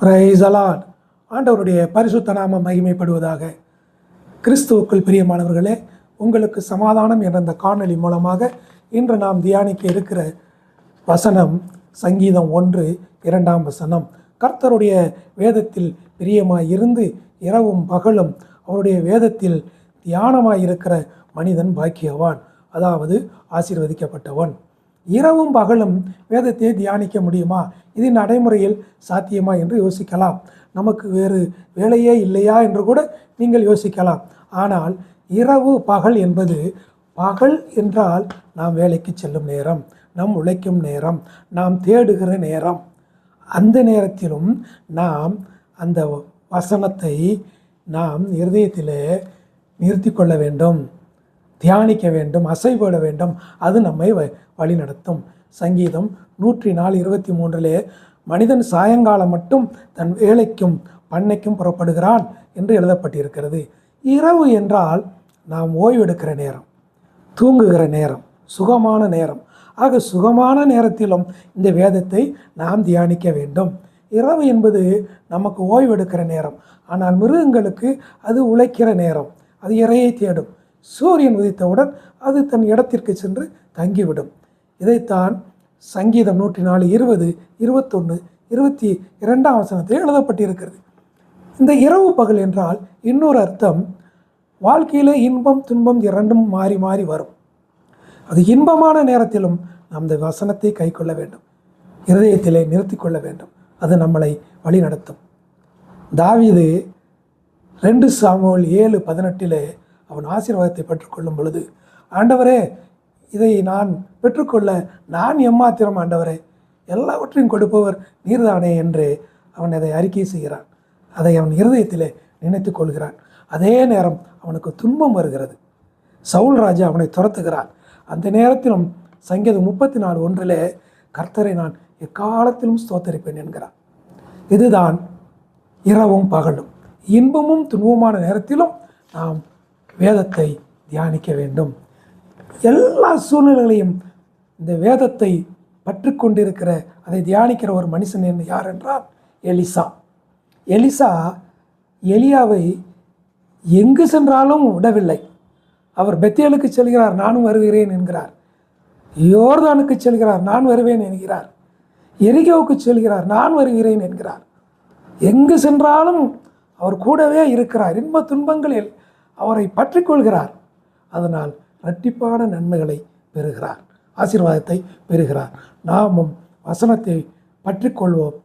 பிரைசலான் ஆண்டவருடைய பரிசுத்த நாம மகிமைப்படுவதாக. கிறிஸ்துவுக்குள் பிரியமானவர்களே உங்களுக்கு சமாதானம் என்ற இந்த காணொலி மூலமாக இன்று நாம் தியானிக்க இருக்கிற வசனம் சங்கீதம் ஒன்று இரண்டாம் வசனம். கர்த்தருடைய வேதத்தில் பிரியமாய் இருந்து இரவும் பகலும் அவருடைய வேதத்தில் தியானமாய் இருக்கிற மனிதன் பாக்கியவான் அதாவது ஆசீர்வதிக்கப்பட்டவன். இரவும் பகலும் வேதத்தை தியானிக்க முடியுமா? இது நடைமுறையில் சாத்தியமா என்று யோசிக்கலாம். நமக்கு வேறு வேலையே இல்லையா என்று கூட நீங்கள் யோசிக்கலாம். ஆனால் இரவு பகல் என்பது பகல் என்றால் நாம் வேலைக்கு செல்லும் நேரம் நாம் உழைக்கும் நேரம் நாம் தேடுகிற நேரம். அந்த நேரத்திலும் நாம் அந்த வசனத்தை நாம் இருதயத்தில் நிறுத்தி கொள்ள வேண்டும். தியானிக்க வேண்டும் அசைபட வேண்டும். அது நம்மை வ- வழிநடத்தும். சங்கீதம் நூற்றி நாலு இருபத்தி மூன்றிலே மனிதன் சாயங்காலம் மட்டும் தன் வேலைக்கும் பண்ணைக்கும் புறப்படுகிறான் என்று எழுதப்பட்டிருக்கிறது. இரவு என்றால் நாம் ஓய்வெடுக்கிற நேரம் தூங்குகிற நேரம் சுகமான நேரம். ஆக சுகமான நேரத்திலும் இந்த வேதத்தை நாம் தியானிக்க வேண்டும். இரவு என்பது நமக்கு ஓய்வெடுக்கிற நேரம். ஆனால் மிருகங்களுக்கு அது உழைக்கிற நேரம். அது இறையை தேடும். சூரியன் உதித்தவுடன் அது தன் இடத்திற்கு சென்று தங்கிவிடும். இதைத்தான் சங்கீதம் நூற்றி நாலு இருபது இருபத்தொன்று இருபத்தி இரண்டாம் வசனத்தில் எழுதப்பட்டிருக்கிறது. இந்த இரவு பகல் என்றால் இன்னொரு அர்த்தம் வாழ்க்கையிலே இன்பம் துன்பம் இரண்டும் மாறி மாறி வரும். அது இன்பமான நேரத்திலும் நாம் இந்த வசனத்தை கைக்கொள்ள வேண்டும். இருதயத்திலே நிறுத்தி கொள்ள வேண்டும். அது நம்மளை வழிநடத்தும். தாவிது ரெண்டு சாமுவேல் ஏழு பதினெட்டிலே அவன் ஆசீர்வாதத்தை பெற்றுக்கொள்ளும் பொழுது ஆண்டவரே இதை நான் பெற்றுக்கொள்ள நான் எம்மாத்திரம் ஆண்டவரே. எல்லாவற்றையும் கொடுப்பவர் நீர்தானே என்று அவன் அதை அறிக்கை செய்கிறான். அதை அவன் இருதயத்திலே நினைத்து கொள்கிறான். அதே நேரம் அவனுக்கு துன்பம் வருகிறது. சவுல் ராஜா அவனை துரத்துகிறான். அந்த நேரத்திலும் சங்கீதம் முப்பத்தி நாலு ஒன்றிலே கர்த்தரை நான் எக்காலத்திலும் ஸ்தோத்தரிப்பேன் என்கிறான் இதுதான் இரவும் பகலும். இன்பமும் துன்பமான நேரத்திலும் நாம் வேதத்தை தியானிக்க வேண்டும். எல்லா சூழ்நிலைகளையும் இந்த வேதத்தை பற்றி கொண்டிருக்கிற அதை தியானிக்கிற ஒரு மனுஷன் என்ன யார் என்றால் எலிசா. எலிசா எலியாவை எங்கு சென்றாலும் விடவில்லை. அவர் பெத்தேலுக்கு செல்கிறார் நானும் வருகிறேன் என்கிறார். யோர்தானுக்கு செல்கிறார் நான் வருவேன் என்கிறார். எரிகோவுக்கு செல்கிறார் நான் வருகிறேன் என்கிறார். எங்கு சென்றாலும் அவர் கூடவே இருக்கிறார். இன்ப துன்பங்களில் அவரை பற்றி கொள்கிறார். அதனால் இரட்டிப்பான நன்மைகளை பெறுகிறார். ஆசீர்வாதத்தை பெறுகிறார். நாமும் வசனத்தை பற்றி கொள்வோம்.